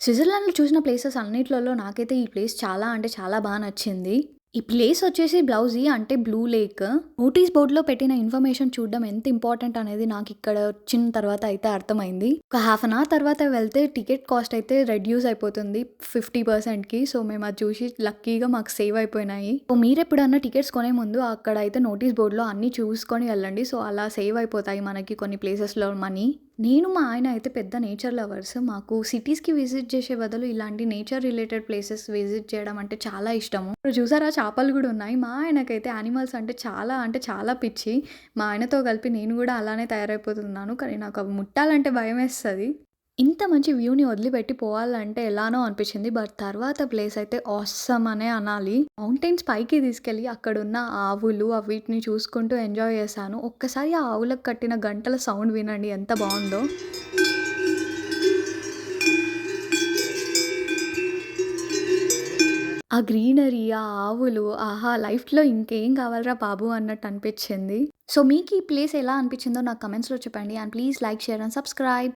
స్విట్జర్లాండ్‌లో చూసిన ప్లేసెస్ అన్నిట్లలో నాకైతే ఈ ప్లేస్ చాలా అంటే చాలా బాగా నచ్చింది. ఈ ప్లేస్ వచ్చేసి బ్లౌజీ అంటే బ్లూ లేక్. నోటీస్ బోర్డ్‌లో పెట్టిన ఇన్ఫర్మేషన్ చూడడం ఎంత ఇంపార్టెంట్ అనేది నాకు ఇక్కడ వచ్చిన తర్వాత అయితే అర్థమైంది. ఒక హాఫ్ అన్ అవర్ తర్వాత వెళ్తే టికెట్ కాస్ట్ అయితే రెడ్యూస్ అయిపోతుంది ఫిఫ్టీ పర్సెంట్కి సో, మేము అది చూసి లక్కీగా మాకు సేవ్ అయిపోయినాయి. సో, మీరెప్పుడన్నా టికెట్స్ కొనే ముందు అయితే నోటీస్ బోర్డ్‌లో అన్నీ చూసుకొని వెళ్ళండి. సో, అలా సేవ్ అయిపోతాయి మనకి కొన్ని ప్లేసెస్‌లో మనీ. నేను మా ఆయన అయితే పెద్ద నేచర్ లవర్స్. మాకు సిటీస్‌కి విజిట్ చేసే బదులు ఇలాంటి నేచర్ రిలేటెడ్ ప్లేసెస్ విజిట్ చేయడం అంటే చాలా ఇష్టము. ఇప్పుడు చూసారా చేపలు కూడా ఉన్నాయి. మా ఆయనకైతే యానిమల్స్ అంటే చాలా అంటే చాలా పిచ్చి. మా ఆయనతో కలిపి నేను కూడా అలానే తయారైపోతున్నాను. కానీ నాకు అవి ముట్టాలంటే భయమేస్తది. ఇంత మంచి వ్యూని వదిలిపెట్టి పోవాలంటే ఎలానో అనిపించింది. బట్ తర్వాత ప్లేస్ అయితే ఆసమ్ అనే అనాలి. మౌంటైన్స్ పైకి తీసుకెళ్ళి అక్కడున్న ఆవులు అవిటిని చూసుకుంటూ ఎంజాయ్ చేశాను. ఒక్కసారి ఆ ఆవులకు కట్టిన గంటల సౌండ్ వినండి ఎంత బాగుందో ఆ గ్రీనరీ, ఆ ఆవులు ఆహా! లైఫ్‌లో ఇంకేం కావాలిరా బాబు అన్నట్టు అనిపించింది. సో, మీకు ఈ ప్లేస్ ఎలా అనిపించిందో నాకు కమెంట్స్లో చెప్పండి. And please like, share and subscribe.